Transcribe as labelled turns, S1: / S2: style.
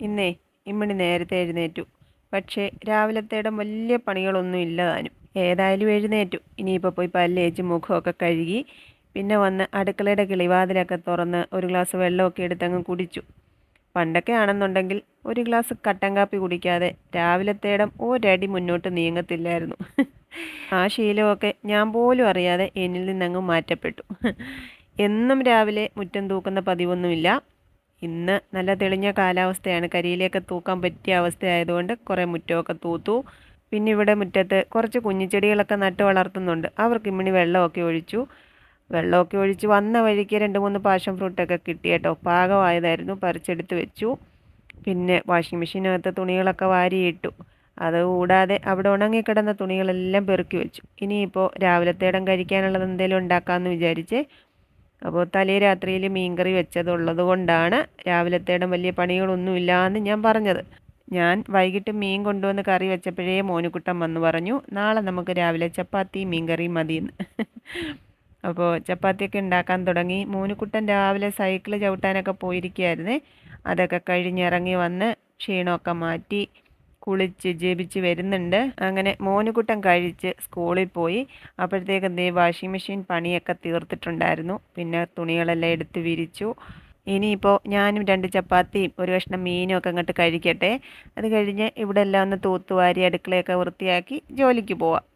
S1: ഇന്നേ ഇമ്മണി നേരത്തെ എഴുന്നേറ്റു. പക്ഷേ രാവിലത്തേടം വലിയ പണികളൊന്നും ഇല്ല താനും ഏതായാലും എഴുന്നേറ്റു. ഇനിയിപ്പോൾ പോയി പല്ലേച്ച് മുഖമൊക്കെ കഴുകി പിന്നെ വന്ന് അടുക്കളയുടെ കിളിവാതിലൊക്കെ തുറന്ന് ഒരു ഗ്ലാസ് വെള്ളമൊക്കെ എടുത്തങ്ങ് കുടിച്ചു. പണ്ടൊക്കെ ആണെന്നുണ്ടെങ്കിൽ ഒരു ഗ്ലാസ് കട്ടൻ കാപ്പി കുടിക്കാതെ രാവിലത്തേടം ഒരടി മുന്നോട്ട് നീങ്ങത്തില്ലായിരുന്നു. ആ ശീലമൊക്കെ ഞാൻ പോലും അറിയാതെ എന്നിൽ നിന്നങ്ങ് മാറ്റപ്പെട്ടു. എന്നും രാവിലെ മുറ്റം തൂക്കുന്ന പതിവൊന്നുമില്ല. ഇന്ന് നല്ല തെളിഞ്ഞ കാലാവസ്ഥയാണ്. കരിയിലേക്ക് തൂക്കാൻ പറ്റിയ അവസ്ഥയായതുകൊണ്ട് കുറേ മുറ്റമൊക്കെ തൂത്തു. പിന്നെ ഇവിടെ മുറ്റത്ത് കുറച്ച് കുഞ്ഞിച്ചെടികളൊക്കെ നട്ട് വളർത്തുന്നുണ്ട്. അവർക്ക് ഇമ്മിണി വെള്ളമൊക്കെ ഒഴിച്ചു. വെള്ളമൊക്കെ ഒഴിച്ച് വന്ന വഴിക്ക് രണ്ട് മൂന്ന് പാഷൻ ഫ്രൂട്ടൊക്കെ കിട്ടി കേട്ടോ. പാകമായതായിരുന്നു. പറിച്ചെടുത്ത് വെച്ചു. പിന്നെ വാഷിംഗ് മെഷീനകത്ത് തുണികളൊക്കെ വാരിയിട്ടു. അത് കൂടാതെ അവിടെ ഉണങ്ങിക്കിടന്ന തുണികളെല്ലാം പെറുക്കി വെച്ചു. ഇനിയിപ്പോൾ രാവിലത്തേടം കഴിക്കാനുള്ളത് എന്തെങ്കിലും ഉണ്ടാക്കാമെന്ന് വിചാരിച്ച് അപ്പോൾ തലേ രാത്രിയിൽ മീൻകറി വെച്ചതുള്ളത് കൊണ്ടാണ് രാവിലത്തേടം വലിയ പണികളൊന്നുമില്ലാന്ന് ഞാൻ പറഞ്ഞത്. ഞാൻ വൈകിട്ട് മീൻ കൊണ്ടുവന്ന് കറി വെച്ചപ്പോഴേ മോനുക്കുട്ടൻ വന്ന് പറഞ്ഞു നാളെ നമുക്ക് രാവിലെ ചപ്പാത്തി മീൻ കറി മതിയെന്ന് അപ്പോൾ ചപ്പാത്തിയൊക്കെ ഉണ്ടാക്കാൻ തുടങ്ങി. മോനുക്കുട്ടൻ രാവിലെ സൈക്കിൾ ചവിട്ടാനൊക്കെ പോയിരിക്കുകയായിരുന്നേ. അതൊക്കെ കഴിഞ്ഞിറങ്ങി വന്ന് ക്ഷീണമൊക്കെ മാറ്റി കുളിച്ച് ജപിച്ച് വരുന്നുണ്ട്. അങ്ങനെ മോനുകുട്ടൻ കഴിച്ച് സ്കൂളിൽ പോയി. അപ്പോഴത്തേക്ക് ദേ വാഷിംഗ് മെഷീൻ പണിയൊക്കെ തീർത്തിട്ടുണ്ടായിരുന്നു. പിന്നെ തുണികളെല്ലാം എടുത്ത് വിരിച്ചു. ഇനിയിപ്പോൾ ഞാനും രണ്ട് ചപ്പാത്തിയും ഒരു കഷ്ണം മീനും ഒക്കെ അങ്ങോട്ട് കഴിക്കട്ടെ. അത് കഴിഞ്ഞ് ഇവിടെ എല്ലാം ഒന്ന് തൂത്തുവാരി അടുക്കളയൊക്കെ വൃത്തിയാക്കി ജോലിക്ക് പോവാം.